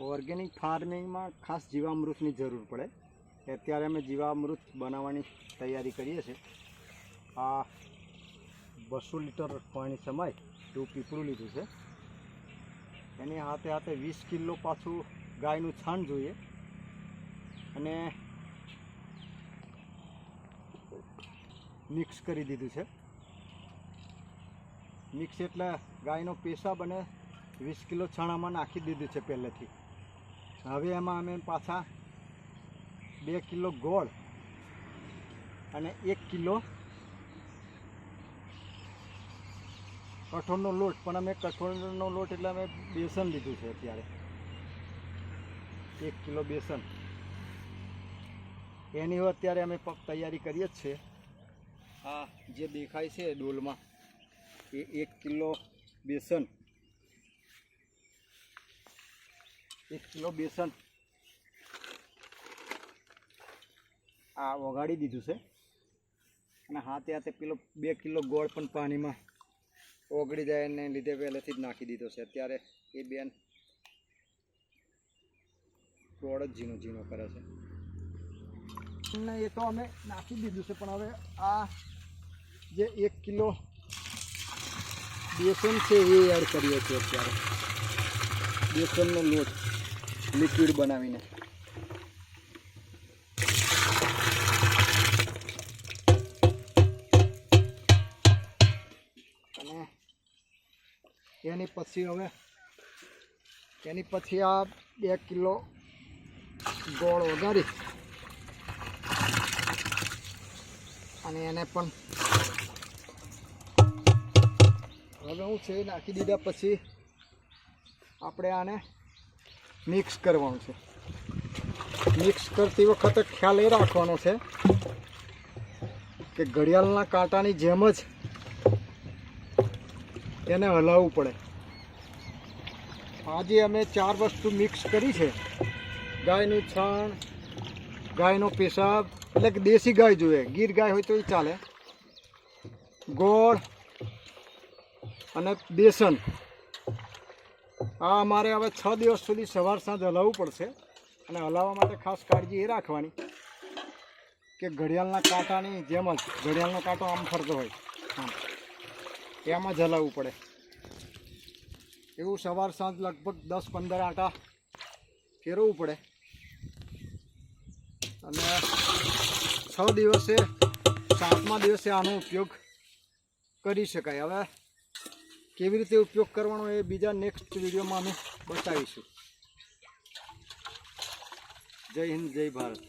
Organic ફાર્મિંગમાં ખાસ જીવામૃતની જરૂર પડે. અત્યારે અમે જીવામૃત બનાવવાની તૈયારી કરીએ છીએ. આ બસો લીટર પાણી સમાય એવું પીપળું લીધું છે. એની હાથે હાથે વીસ કિલો પાછું ગાયનું છાણ જોઈએ. અને મિક્સ કરી દીધું છે. મિક્સ એટલે ગાયનો પેશાબ અને વીસ કિલો છાણામાં નાખી દીધું છે પહેલેથી. હવે એમાં અમે પાછા બે કિલો ગોળ અને એક કિલો કઠોળનો લોટ. પણ અમે કઠોળનો લોટ એટલે અમે બેસન લીધું છે અત્યારે. એક કિલો બેસન. એની અત્યારે અમે તૈયારી કરીએ જ છે આ જે દેખાય છે ડોલમાં, એ એક કિલો બેસન. એક કિલો બેસન. આ ઓગાળી દીધું છે. અને હાથે હાથે પેલો બે કિલો ગોળ પણ પાણીમાં ઓગળી જાય એને લીધે પહેલેથી જ નાખી દીધો છે. અત્યારે એ બેન ગોળ જ ઝીણો ઝીણો કરે છે. ને એ તો અમે નાખી દીધું છે, પણ હવે આ જે એક કિલો બેસન છે એ એડ કરીએ છીએ અત્યારે. બેસનનો લોટ. લિક્વિડ બનાવીને. એની પછી હવે, એની પછી આ બે કિલો ગોળ વગાડી અને એને પણ હવે હું છે નાખી દીધા પછી આપણે આને મિક્સ કરવાનું છે. મિક્સ કરતી વખતે ખ્યાલ એ રાખવાનો છે કે ઘડિયાળના કાંટાની જેમ જ એને હલાવવું પડે. આજે અમે ચાર વસ્તુ મિક્સ કરી છે. ગાયનું છાણ, ગાયનો પેશાબ, એટલે કે દેશી ગાય જોઈએ. ગીર ગાય હોય તો એ ચાલે. ગોળ અને બેસન. આ અમારે હવે છ દિવસ સુધી સવાર સાંજ હલાવવું પડશે અને હલાવવા માટે ખાસ કાળજી એ રાખવાની કે ઘડિયાળના કાંટાની જેમ જ, ઘડિયાળનો કાંટો આમ ફરતો હોય, આમ. એમાં જ હલાવવું પડે. એવું સવાર સાંજ લગભગ દસ પંદર આટા ફેરવવું પડે. અને છ દિવસે, સાતમા દિવસે આનો ઉપયોગ કરી શકાય. હવે કેવી રીતે ઉપયોગ કરવાનો એ બીજા નેક્સ્ટ વિડીયોમાં અમે બતાવીશું. જય હિન્દ જય ભારત.